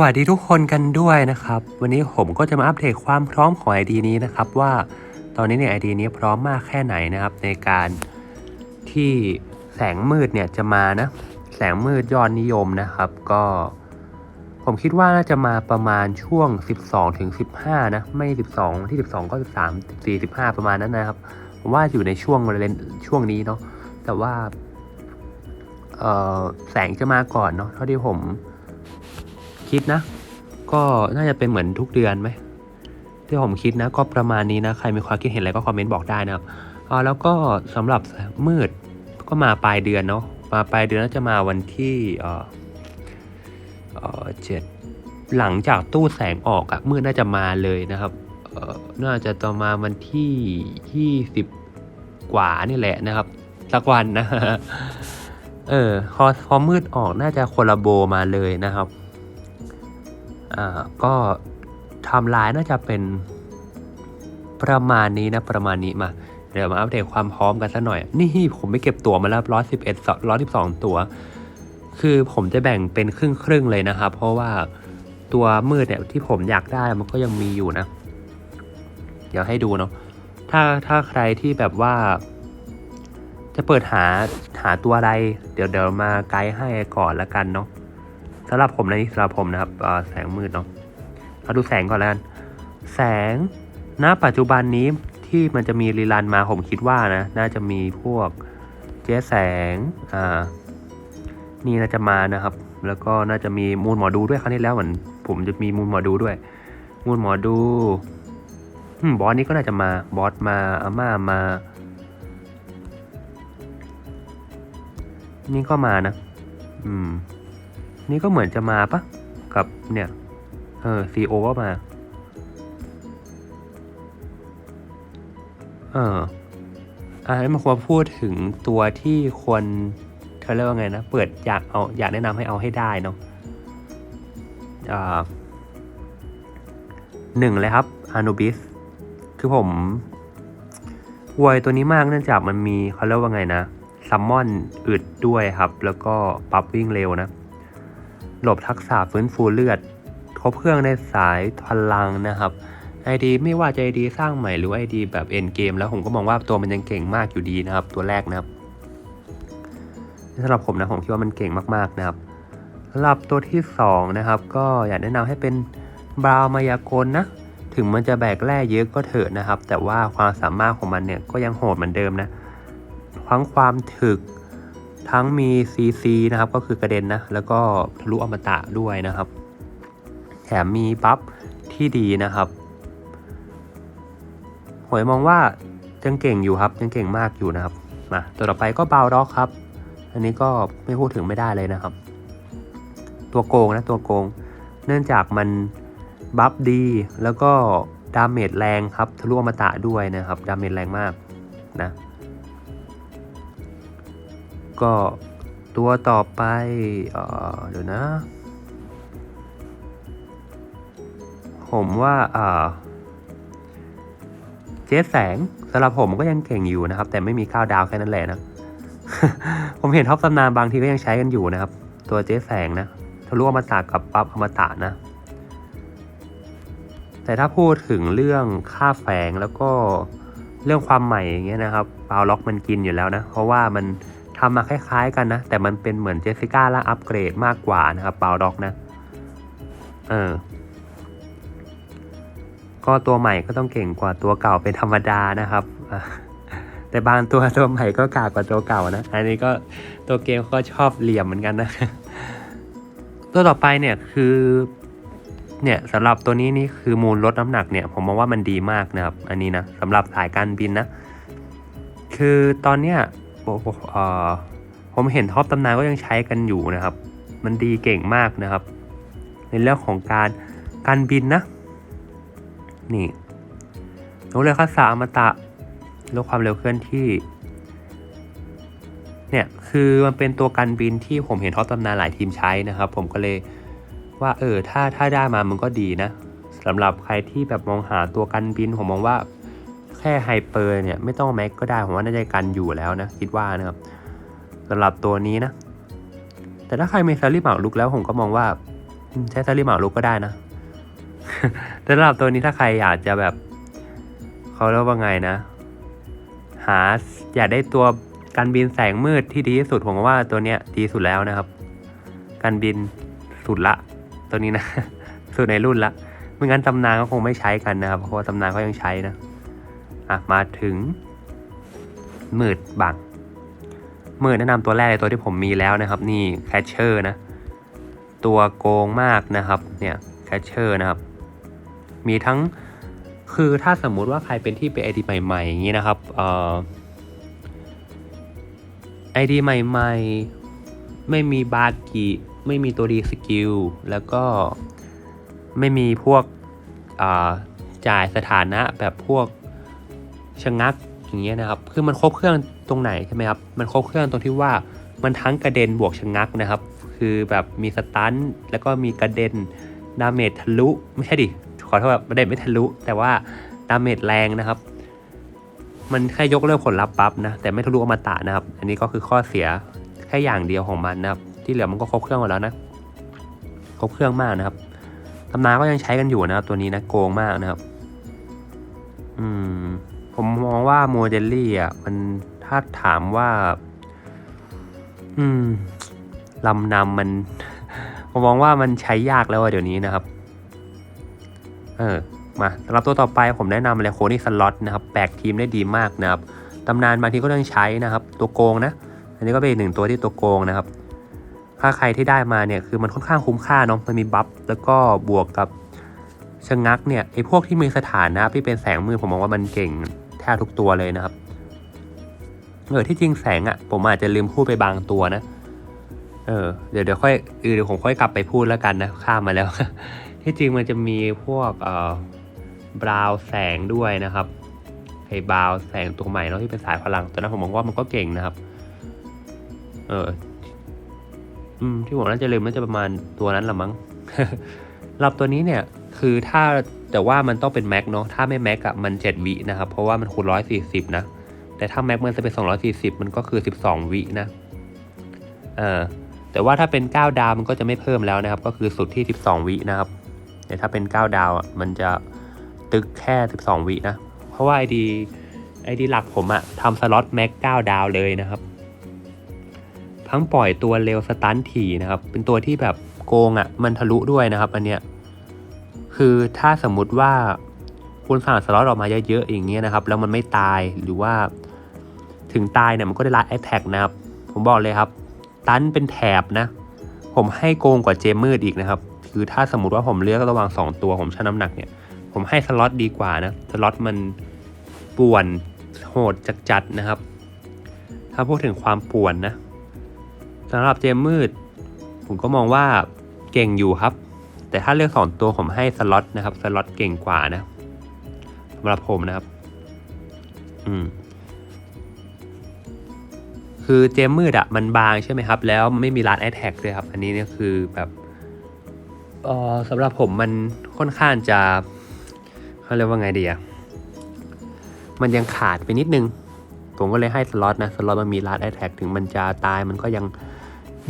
วัสดีทุกคนกันด้วยนะครับ วันนี้ผมก็จะมาอัปเดตความพร้อมของ ID นี้นะครับ ว่าตอนนี้เนี่ย ID นี้พร้อมมากแค่ไหนนะครับ ในการที่แสงมืดเนี่ยจะมานะ แสงมืดยอดนิยมนะครับ ก็ ผมคิดว่าน่าจะมาประมาณช่วง 12ถึง15 นะ ไม่ 12 ที่ 12 ก็ 13 14 15 ประมาณนั้นนะครับผมว่าอยู่ในช่วงเรนช่วงนี้เนาะแต่ว่าแสงจะมาก่อนเนาะเท่าที่ผม คิดนะ ก็น่าจะเป็นเหมือนทุกเดือนไหมที่ผมคิดนะ ก็ประมาณนี้นะ ใครมีความคิดเห็นอะไรก็คอมเมนต์บอกได้นะครับอ๋อแล้วก็สำหรับมืดก็มาปลายเดือนเนาะมาปลายเดือนน่าจะมาวันที่เอ่อเอ่อเจ็ดหลังจากตู้แสงออกอะมืดน่าจะมาเลยนะครับเออน่าจะต่อมาวันที่ยี่สิบกว่านี่แหละนะครับสักวันนะ เออพอพอมืดออกน่าจะโคลาโบมาเลยนะครับ อ่าก็ทำลายน่าจะเป็นประมาณนี้นะประมาณนี้มา เดี๋ยวมาอัปเดตความพร้อมกันสักหน่อย นี่ผมไปเก็บตัวมาแล้วร้อยสิบเอ็ดร้อยสิบสองตัว คือผมจะแบ่งเป็นครึ่งครึ่งเลยนะครับ เพราะว่าตัวมืดเนี่ยที่ผมอยากได้มันก็ยังมีอยู่นะ เดี๋ยวให้ดูเนาะถ้าถ้าใครที่แบบว่า จะเปิดหาหาตัวอะไร เดี๋ยวเดี๋ยวมาไกด์ให้ก่อนละกันเนาะ สำหรับผมนะนี่สำหรับผมนะครับแสงมืดเนาะเอาดูแสงก่อนแล้วกันแสงณปัจจุบันนี้ที่มันจะมีรีลันมาผมคิดว่านะ น่าจะมีพวกเจ๊แสงอ่านี่น่าจะมานะครับ แล้วก็น่าจะมีมูลหมอดูด้วยครั้งที่แล้วเหมือนผมจะมีมูลหมอดูด้วย มูลหมอดูบอสนี้ก็น่าจะมาบอสมาอาม่ามา นี่ก็มานะ อืม นี่ก็เหมือนจะมาปะกับเนี่ย เออซีโอก็มา เอออะแล้วมาควรพูดถึงตัวที่ควรเขาเรียกว่าไงนะ เปิดอยากเอาอยากแนะนำให้เอาให้ได้เนาะอ่าหนึ่งเลยครับอานูบิสคือผมวอยตัวนี้มากเนื่องจากมันมีเขาเรียกว่าไงนะซัมมอนอึดด้วยครับ แล้วก็ปรับวิ่งเร็วนะ หลบทักษะฟื้นฟูเลือด ครบเครื่องในสายพลังนะครับไอดีไม่ว่าจะไอดีสร้างใหม่หรือไอดีแบบเอ็นเกมแล้วผมก็มองว่าตัวมันยังเก่งมากอยู่ดีนะครับ ตัวแรกนะครับสำหรับผมนะผมคิดว่ามันเก่งมากๆนะครับสำหรับตัวที่สองนะครับ ก็อยากแนะนำให้เป็นบราวมายากลนะถึงมันจะแบกแร่เยอะก็เถอะนะครับ แต่ว่าความสามารถของมันเนี่ยก็ยังโหดเหมือนเดิมนะทั้งความถึก ทั้งมี CC นะครับก็คือกระเด็นนะ แล้วก็ทะลุอมตะด้วยนะครับ แถมมีบัฟที่ดีนะครับผมมองว่ายังเก่งอยู่ครับยังเก่งมากอยู่นะครับ มาตัวต่อไปก็บาวด็อกครับ อันนี้ก็ไม่พูดถึงไม่ได้เลยนะครับ ตัวโกงนะตัวโกง เนื่องจากมันบัฟดี แล้วก็ดาเมจแรงครับทะลุอมตะด้วยนะครับดาเมจแรงมากนะ ก็ตัวต่อไปเออเดี๋ยวนะ ผมว่าอ่าเจ๊แสงสำหรับผมก็ยังเก่งอยู่นะครับ แต่ไม่มีข้าวดาวแค่นั้นแหละนะ ผมเห็นท็อปตำนานบางทีก็ยังใช้กันอยู่นะครับ ตัวเจ๊แสงนะทะลุอมตะกับปั๊บอมตะนะ แต่ถ้าพูดถึงเรื่องค่าแฝงแล้วก็เรื่องความใหม่อย่างเงี้ยนะครับบาวล็อกมันกินอยู่แล้วนะ เพราะว่ามัน ทำมาคล้ายๆกันนะ แต่มันเป็นเหมือนเจสสิก้าและอัปเกรดมากกว่านะครับบาวล็อกนะ เออ ก็ตัวใหม่ก็ต้องเก่งกว่าตัวเก่าเป็นธรรมดานะครับแต่บางตัวตัวใหม่ก็กากกว่าตัวเก่านะ อันนี้ก็ตัวเกมก็ชอบเหลี่ยมเหมือนกันนะ ตัวต่อไปเนี่ยคือ เนี่ยสำหรับตัวนี้นี่คือมูลลดน้ำหนักเนี่ย ผมมองว่ามันดีมากนะครับ อันนี้นะสำหรับสายการบินนะ คือตอนเนี้ย ผมเห็นท็อปตำนานก็ยังใช้กันอยู่นะครับ มันดีเก่งมากนะครับ ในเรื่องของการการบินนะ นี่ลดเร็วคัสาอมตะลดความเร็วเคลื่อนที่ เนี่ยคือมันเป็นตัวการบินที่ผมเห็นท็อปตำนานหลายทีมใช้นะครับ ผมก็เลยว่าเออถ้าถ้าได้มามันก็ดีนะสำหรับใครที่แบบมองหาตัวกันบินผมมองว่า แค่ไฮเปอร์เนี่ยไม่ต้องแม็กก็ได้ผมว่าน่าจะกันอยู่แล้วนะคิดว่านะครับสำหรับตัวนี้นะ แต่ถ้าใครมีซารี่หมากลุกแล้วผมก็มองว่าใช้ซารีหมาลุกก็ได้นะแต่สำหรับตัวนี้ถ้าใครอยากจะแบบเขาเรียกว่าไงนะ หาอยากได้ตัวการบินแสงมืดที่ดีที่สุดผมว่าตัวเนี้ยดีสุดแล้วนะครับ การบินสุดละ ตัวนี้นะ สุดในรุ่นละไม่งั้นตำนานก็คงไม่ใช้กันนะครับเพราะว่าตำนานเขายังใช้นะ อะมาถึงมืดบังมืดแนะนำตัวแรกเลยตัวที่ผมมีแล้วนะครับ นี่แคชเชอร์นะ ตัวโกงมากนะครับเนี่ยแคชเชอร์นะครับ มีทั้งคือถ้าสมมุติว่าใครเป็นที่เป็นไอดีใหม่ๆอย่างนี้นะครับเอ่อไอดีใหม่ๆ ไม่มีบากิไม่มีตัวดีสกิลแล้วก็ไม่มีพวกจ่ายสถานะแบบพวก ชะงักอย่างเงี้ยนะครับ คือมันครบเครื่องตรงไหนใช่ไหมครับ มันครบเครื่องตรงที่ว่ามันทั้งกระเด็นบวกชะงักนะครับ คือแบบมีสตันแล้วก็มีกระเด็นดาเมจทะลุ ไม่ใช่ดิ ขอโทษแบบกระเด็นไม่ทะลุ แต่ว่าดาเมจแรงนะครับ มันแค่ยกเลิกผลลัพธ์ปั๊บนะ แต่ไม่ทะลุอมตะนะครับ อันนี้ก็คือข้อเสียแค่อย่างเดียวของมันนะครับ ที่เหลือมันก็ครบเครื่องหมดแล้วนะ ครบเครื่องมากนะครับตำนานก็ยังใช้กันอยู่นะครับ ตัวนี้นะโกงมากนะครับ อืม ผมมองว่าโมเดลลี่อะมันถ้าถามว่า อืมลำนำมัน ผมมองว่ามันใช้ยากแล้วอะเดี๋ยวนี้นะครับ เออมาสำหรับตัวต่อไปผมแนะนำเลยโคนี่สล็อตนะครับแบกทีมได้ดีมากนะครับตำนานบางทีก็ต้องใช้นะครับ ตัวโกงนะ อันนี้ก็เป็นหนึ่งตัวที่ตัวโกงนะครับ ถ้าใครที่ได้มาเนี่ยคือมันค่อนข้างคุ้มค่าเนาะมันมีบัฟแล้วก็บวกกับชะงักเนี่ยไอ้พวกที่มีสถานะที่เป็นแสงมืดผมมองว่ามันเก่ง แทบทุกตัวเลยนะครับเออที่จริงแสงอะ่ะ ผมอาจจะลืมพูดไปบางตัวนะ เออเดี๋ยวเดี๋ยวค่อยเออเดี๋ยวผมค่อยกลับไปพูดแล้วกันนะข้ามมาแล้ว ที่จริงมันจะมีพวกเอ่อบราวแสงด้วยนะครับไอ้บราวแสงตัวใหม่เนาะที่เป็นสายพลังตอนนั้นผมมองว่ามันก็เก่งนะครับ เอออืมที่ผมน่าจะลืมน่าจะประมาณตัวนั้นละมั้งรับตัวนี้เนี่ย คือถ้า แต่ว่ามันต้องเป็นแม็กเนาะถ้าไม่แม็กอะมันเจ็ดวินะครับ เพราะว่ามันคูณร้อยสี่สิบนะ แต่ถ้าแม็กมันจะเป็นสองร้อยสี่สิบมันก็คือสิบสองวินะเออแต่ว่าถ้าเป็น 9 ดาวมันก็จะไม่เพิ่มแล้วนะครับ ก็คือสุดที่ 12 วินะครับ แต่ถ้าเป็น 9 ดาวอะมันจะตึกแค่ 12 วินะ เพราะว่าไอดีไอดีหลักผมอะทำสล็อตแม็ก 9 ดาวเลยนะครับ ทั้งปล่อยตัวเร็วสตันถี่นะครับ เป็นตัวที่แบบโกงอะมันทะลุด้วยนะครับ อันเนี้ย คือถ้าสมมุติว่าคุณสั่งสล็อตออกมาเยอะๆอย่างเงี้ยนะครับแล้วมันไม่ตายหรือว่าถึงตายเนี่ยมันก็ได้รับแอตแทกนะครับ ผมบอกเลยครับ ตันเป็นแถบนะ ผมให้โกงกว่าเจมมืดอีกนะครับ คือถ้าสมมติว่าผมเลือกระหว่าง 2 ตัวผมชั่งน้ำหนักเนี่ย ผมให้สล็อตดีกว่านะสล็อตมันป่วนโหดจัดๆนะครับ ถ้าพูดถึงความป่วนนะสำหรับเจมมืด ผมก็มองว่าเก่งอยู่ครับ แต่ถ้าเลือกสองตัวผมให้สล็อตนะครับสล็อตเก่งกว่านะสำหรับผมนะครับ อืม คือเจมมืดอะมันบางใช่ไหมครับ แล้วมันไม่มีร้านแอทแทกเลยครับ อันนี้เนี่ยคือแบบเออสำหรับผมมันค่อนข้างจะเขาเรียกว่าไงดีอะมันยังขาดไปนิดนึง ผมก็เลยให้สล็อตนะสล็อตมันมีร้านแอทแทกถึงมันจะตายมันก็ยัง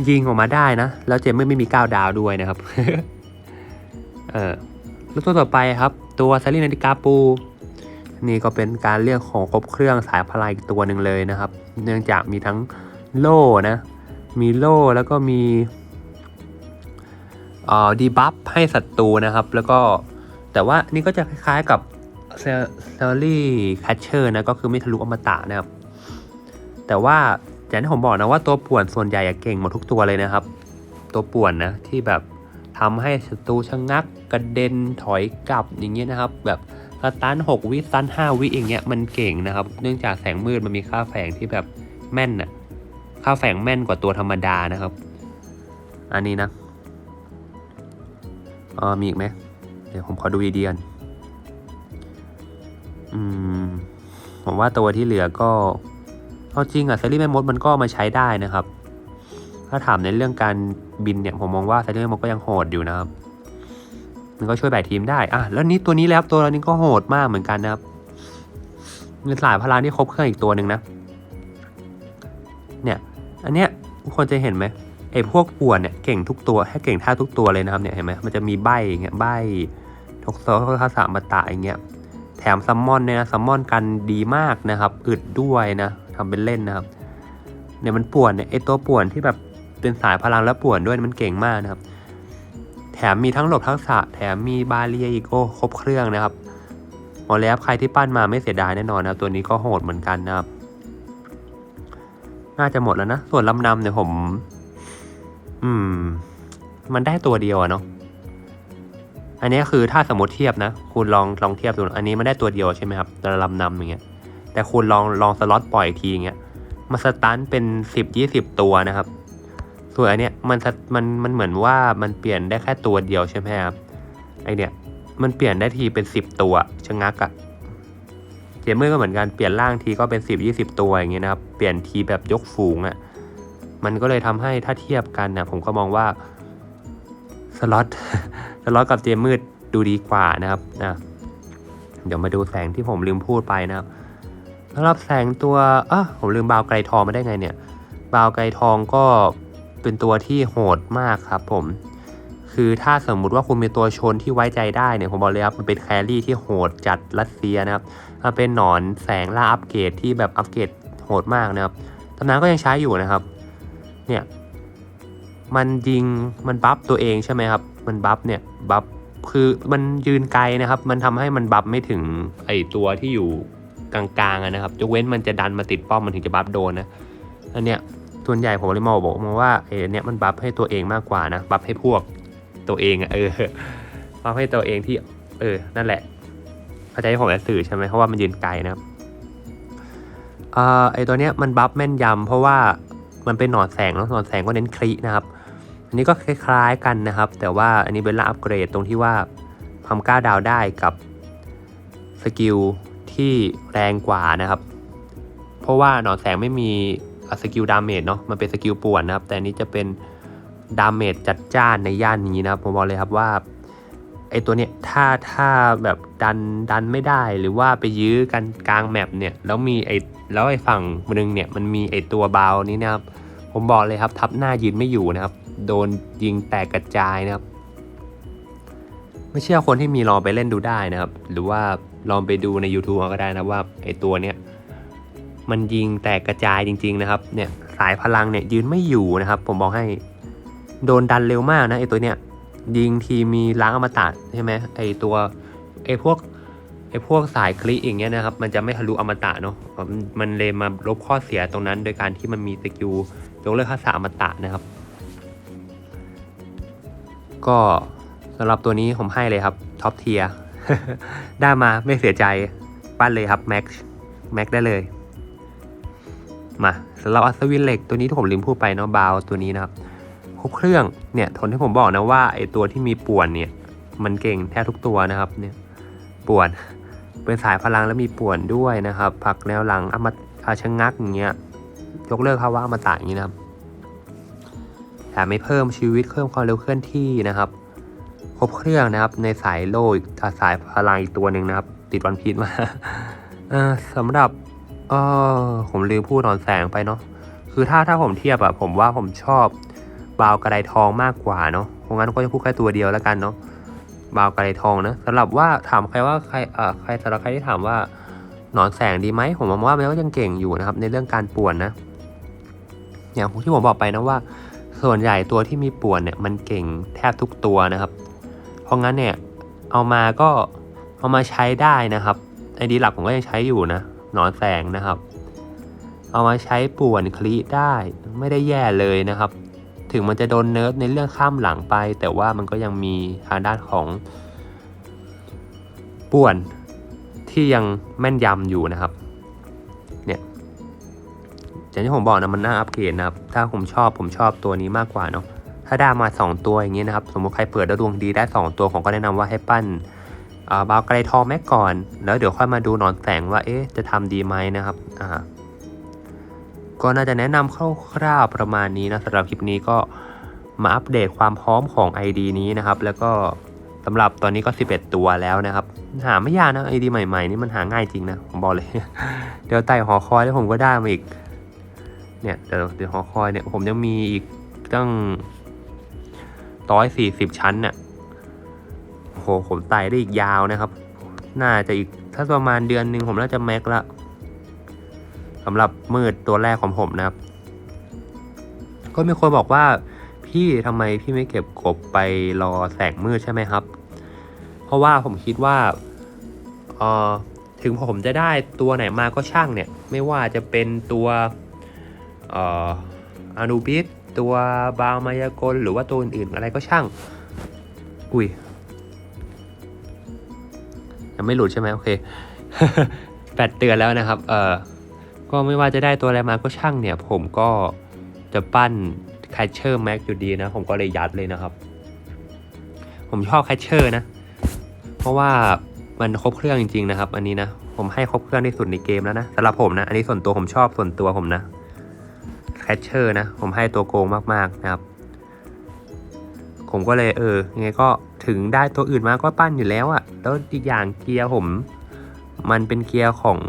ยิงออกมาได้นะ แล้วเจมมืดไม่มี9ดาวด้วยนะครับ เออแล้วตัวต่อไปครับ ตัวซารีนาติกาปู นี่ก็เป็นการเรียกของครบเครื่องสายพลังอีกตัวหนึ่งเลยนะครับ เนื่องจากมีทั้งโล่นะ มีโล่แล้วก็มีเอ่อดีบัฟให้ศัตรูนะครับ แล้วก็แต่ว่านี่ก็จะคล้ายๆกับเซอรี่แคชเชอร์นะก็คือไม่ทะลุอมตะนะครับ แต่ว่าอย่างที่ผมบอกนะว่าตัวป่วนส่วนใหญ่เก่งหมดทุกตัวเลยนะครับ ตัวป่วนนะที่แบบ ทำให้ศัตรูชะงักกระเด็นถอยกลับอย่างเงี้ยนะครับ แบบสตันหกวิสตันห้าวิอย่างเงี้ยมันเก่งนะครับ เนื่องจากแสงมืดมันมีค่าแฝงที่แบบแม่นน่ะค่าแฝงแม่นกว่าตัวธรรมดานะครับ อันนี้นะเออมีอีกไหมเดี๋ยวผมขอดูดีๆกันอืมผมว่าตัวที่เหลือก็เอาจริงอะเซรีแม่มดมันก็มาใช้ได้นะครับ ถ้าถามในเรื่องการ บินเนี่ยผมมองว่าไซารีแม่มก็ยังโหดอยู่นะครับ มันก็ช่วยแบกทีมได้อะแล้วนี้ตัวนี้แล้วตัวนี้ก็โหดมากเหมือนกันนะครับเงินสายพลังที่ครบเครื่องอีกตัวหนึ่งนะ เนี่ย อันเนี้ยทุกคนจะเห็นไหมไอ้พวกป่วนเนี่ยเก่งทุกตัวให้เก่งท่าทุกตัวเลยนะครับเนี่ยเห็นไหมมันจะมีใบอย่างเงี้ยใบทกโซคาสามาตะอย่างเงี้ยแถมซัมมอนเนี่ยนะซัมมอนกันดีมากนะครับอึดด้วยนะทำเป็นเล่นนะครับเนี่ยมันป่วนเนี่ยไอตัวป่วนที่แบบ เป็นสายพลังแล้วป่วนด้วยมันเก่งมากนะครับ แถมมีทั้งหลบทักษะ แถมมีบาเรียอีกโอ้ครบเครื่องนะครับหมอแล้วใครที่ปั้นมาไม่เสียดายแน่นอนนะตัวนี้ก็โหดเหมือนกันนะครับ น่าจะหมดแล้วนะ ส่วนลำนำเนี่ยผม อืม มันได้ตัวเดียวอะเนาะอันนี้คือถ้าสมมติเทียบนะ คุณลองลองเทียบดู อันนี้มันได้ตัวเดียวใช่ไหมครับแต่ลำนำอย่างเงี้ย แต่คุณลองลองสล็อตปล่อยทีอย่างเงี้ยมาสตันเป็นสิบยี่สิบตัวนะครับ ส่วนอันเนี้ยมันมันมันเหมือนว่ามันเปลี่ยนได้แค่ตัวเดียวใช่ไหมครับไอเนี้ยมันเปลี่ยนได้ทีเป็นสิบตัวชะงักอะเจมเมอร์ก็เหมือนกันเปลี่ยนร่างทีก็เป็นสิบยี่สิบตัวอย่างเงี้ยนะครับเปลี่ยนทีแบบยกฝูงอะมันก็เลยทำให้ถ้าเทียบกันนะผมก็มองว่าสล็อตสล็อตกับเจมมืดดูดีกว่านะครับนะเดี๋ยวมาดูแสงที่ผมลืมพูดไปนะครับสำหรับแสงตัวเออผมลืมบาวไกลทองมาได้ไงเนี่ยบาวไกลทองก็ เป็นตัวที่โหดมากครับผม คือถ้าสมมุติว่าคุณมีตัวชนที่ไว้ใจได้เนี่ยผมบอกเลยครับมันเป็นแครี่ที่โหดจัดรัสเซียนะครับมันเป็นหนอนแสงล่าอัปเกรดที่แบบอัปเกรดโหดมากนะครับตำนานก็ยังใช้อยู่นะครับ เนี่ยมันยิงมันบัฟตัวเองใช่ไหมครับ มันบัฟเนี่ยบัฟคือมันยืนไกลนะครับ มันทำให้มันบัฟไม่ถึงไอตัวที่อยู่กลางๆนะครับยกเว้นมันจะดันมาติดป้อมมันถึงจะบัฟโดนนะอันเนี้ย ส่วนใหญ่ผมเลยมองบอกมาว่าเออเนี่ยมันบัฟให้ตัวเองมากกว่านะบัฟให้พวกตัวเองอะเออบัฟให้ตัวเองที่เออนั่นแหละเข้าใจที่ผมจะสื่อใช่ไหมเพราะว่ามันยืนไกลนะครับเอ่อไอตัวเนี้ยมันบัฟแม่นยำเพราะว่ามันเป็นหนอนแสงแล้วหนอนแสงก็เน้นคลินะครับ อันนี้ก็คล้ายๆกันนะครับ แต่ว่าอันนี้เป็นละอัปเกรดตรงที่ว่าความก้าดาวได้กับสกิลที่แรงกว่านะครับ เพราะว่าหนอนแสงไม่มี สกิลดาเมจเนาะมันเป็นสกิลป่วนนะครับ แต่นี้จะเป็นดาเมจจัดจ้านในย่านนี้นะครับผมบอกเลยครับว่าไอตัวเนี้ยถ้าถ้าแบบดันดันไม่ได้หรือว่าไปยื้อกันกลางแมปเนี่ยแล้วมีไอแล้วไอฝั่งนึงเนี่ยมันมีไอตัวบาวนี้นะครับ ผมบอกเลยครับทับหน้ายืนไม่อยู่นะครับ โดนยิงแตกกระจายนะครับ ไม่เชื่อคนที่มีลองไปเล่นดูได้นะครับ หรือว่าลองไปดูใน YouTube เอาก็ได้นะว่าไอตัวเนี้ย มันยิงแตกกระจายจริง ๆ นะครับ เนี่ยสายพลังเนี่ยยืนไม่อยู่นะครับ ผมบอกให้โดนดันเร็วมากนะไอตัวเนี้ยยิงทีมีล้างอมตะใช่ไหมไอตัวไอพวกไอพวกสายคลิอย่างเงี้ยนะครับ มันจะไม่ทะลุอมตะเนาะมันเลยมาลบข้อเสียตรงนั้น โดยการที่มันมีสกิลยกเลิกค่าสาอมตะนะครับ ก็สำหรับตัวนี้ผมให้เลยครับท็อปเทียได้มาไม่เสียใจปั้นเลยครับแม็กแม็กได้เลย มาสำหรับอัศวินเหล็กตัวนี้ที่ผมลืมพูดไปเนาะบาวตัวนี้นะครับครบเครื่องเนี่ยทนที่ผมบอกนะว่าไอตัวที่มีป่วนเนี่ย มันเก่งแทบทุกตัวนะครับเนี่ยป่วนเป็นสายพลังแล้วมีป่วนด้วยนะครับผักแนวหลังอมตะชะงักอย่างเงี้ยยกเลิกภาวะอมตะอย่างนี้นะครับแถมไม่เพิ่มชีวิตเพิ่มความเร็วเคลื่อนที่นะครับ ครบเครื่องนะครับ ในสายโลอีกสายพลังอีกตัวหนึ่งนะครับ ติดวันพีชมาสำหรับ ออผมลืมพูดนอนแสงไปเนาะคือถ้าถ้าผมเทียบอะผมว่าผมชอบบาวกระไดทองมากกว่าเนาะเพราะงั้นก็จะพูดแค่ตัวเดียวแล้วกันเนาะบาวกระไดทองนะสำหรับว่าถามใครว่าใครเอ่อใครสำหรับใครที่ถามว่าหนอนแสงดีไหมผมมองว่ามันก็ยังเก่งอยู่นะครับ ในเรื่องการป่วนนะ อย่างที่ผมบอกไปนะว่า ส่วนใหญ่ตัวที่มีป่วนเนี่ย มันเก่งแทบทุกตัวนะครับ เพราะงั้นเนี่ยเอามาก็เอามาใช้ได้นะครับไอดีหลักผมก็ยังใช้อยู่นะ หนอนแสงนะครับ เอามาใช้ป่วนคลีได้ไม่ได้แย่เลยนะครับ ถึงมันจะโดนเนิร์ฟในเรื่องข้ามหลังไป แต่ว่ามันก็ยังมีทางด้านของป่วนที่ยังแม่นยำอยู่นะครับ เนี่ยอย่างที่ผมบอกนะมันน่าอัปเกรดนะครับ ถ้าผมชอบผมชอบตัวนี้มากกว่าเนาะถ้าได้มา 2 ตัวอย่างเงี้ยนะครับ สมมติใครเปิดแล้วดวงดีได้ 2 ตัวผมก็แนะนำว่าให้ปั้น บาวไกลทองแม็กก่อน แล้วเดี๋ยวค่อยมาดูหนอนแสงว่าเอ๊ะจะทำดีไหมนะครับอ่าก็น่าจะแนะนำคร่าวๆประมาณนี้นะสำหรับคลิปนี้ก็มาอัปเดตความพร้อมของ ID นี้นะครับ แล้วก็สำหรับตอนนี้ก็ 11 ตัวแล้วนะครับ หาไม่ยากนะ ID ใหม่ๆ นี่มันหาง่ายจริงนะ ผมบอกเลย เดี๋ยวไต่หอคอยแล้วผมก็ได้มาอีก เนี่ยเดี๋ยวเดี๋ยวหอคอยเนี่ยผมยังมีอีกตั้งร้อยสี่สิบชั้นน่ะ โหผมไต่ได้อีกยาวนะครับ น่าจะอีกถ้าประมาณเดือนหนึ่งผมน่าจะแม็กละสำหรับมืดตัวแรกของผมนะครับ ก็มีคนบอกว่าพี่ทำไมพี่ไม่เก็บกบไปรอแสงมืดใช่ไหมครับ เพราะว่าผมคิดว่าเออถึงผมจะได้ตัวไหนมาก็ช่างเนี่ย ไม่ว่าจะเป็นตัวเอ่ออนูบิสตัวบาวมายากลหรือว่าตัวอื่นๆอะไรก็ช่าง อุ้ย ยังไม่หลุดใช่ไหมโอเคแปดเตือนแล้วนะครับ เออก็ไม่ว่าจะได้ตัวอะไรมาก็ช่างเนี่ย ผมก็จะปั้นแคชเชอร์แม็กอยู่ดีนะ ผมก็เลยยัดเลยนะครับ ผมชอบแคชเชอร์นะ เพราะว่ามันครบเครื่องจริงๆนะครับ อันนี้นะ ผมให้ครบเครื่องที่สุดในเกมแล้วนะสำหรับผมนะ อันนี้ส่วนตัวผมชอบส่วนตัวผมนะแคชเชอร์นะ ผมให้ตัวโกงมากๆนะครับ ผมก็เลยเออยังไงก็ถึงได้ตัวอื่นมาก็ปั้นอยู่แล้วอะแล้วอีกอย่างเกียร์ผม มันเป็นเกียร์ของ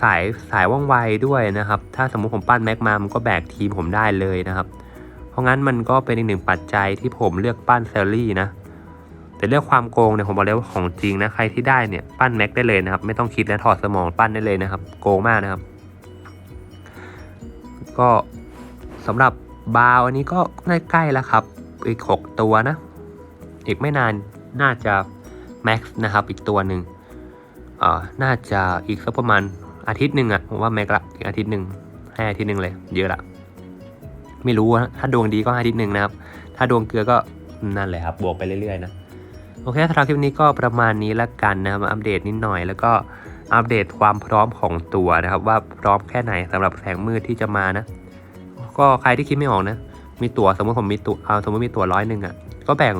สายสายว่องไวด้วยนะครับ ถ้าสมมุติผมปั้นแม็กมามันก็แบกทีมผมได้เลยนะครับ เพราะงั้นมันก็เป็นอีกหนึ่งปัจจัยที่ผมเลือกปั้นเซลลี่นะแต่เรื่องความโกงเนี่ยผมบอกเลยว่าของจริงนะใครที่ได้เนี่ยปั้นแม็กได้เลยนะครับ ไม่ต้องคิดและถอดสมองปั้นได้เลยนะครับ โกงมากนะครับ ก็สำหรับบาวอันนี้ก็ใกล้ๆแล้วครับ อีก 6 ตัวนะ อีกไม่นานน่าจะแม็กซ์นะครับ อีกตัวหนึ่งเอ่อน่าจะอีกสักประมาณอาทิตย์หนึ่งอะผมว่าแม็กละอีกอาทิตย์หนึ่งให้อาทิตย์หนึ่งเลย เยอะละไม่รู้ถ้าดวงดีก็อาทิตย์หนึ่งนะครับ ถ้าดวงเกลือก็นั่นแหละครับบวกไปเรื่อยๆนะโอเคสำหรับคลิปนี้ก็ประมาณนี้ละกันนะครับอัปเดตนิดหน่อยแล้วก็อัปเดตความพร้อมของตัวนะครับ ว่าพร้อมแค่ไหนสำหรับแสงมืดที่จะมานะ ก็ใครที่คิดไม่ออกนะ มีตั๋วสมมติผมมีตั๋วเอาสมมติมีตั๋วร้อยหนึ่งอะก็แบ่ง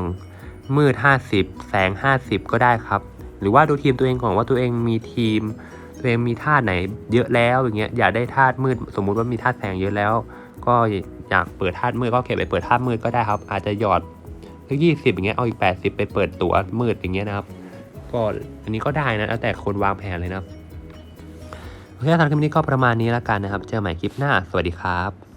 มืด 50 แสง 50 ก็ได้ครับ หรือว่าดูทีมตัวเองก่อนว่าตัวเองมีทีม ตัวเองมีธาตุไหนเยอะแล้วอย่างเงี้ยอยากได้ธาตุมืดสมมุติว่ามีธาตุแสงเยอะแล้ว ก็อยากเปิดธาตุมืดก็เก็บไปเปิดธาตุมืดก็ได้ครับ อาจจะหยอดสักยี่สิบอย่างเงี้ยเอาอีก 80 ไปเปิดตั๋วมืดอย่างเงี้ยนะครับ ก็อันนี้ก็ได้นะแล้วแต่คนวางแผนเลยนะครับโอเคสำหรับคลิปนี้ก็ประมาณนี้แล้วกันนะครับ เจอกันใหม่คลิปหน้า สวัสดีครับ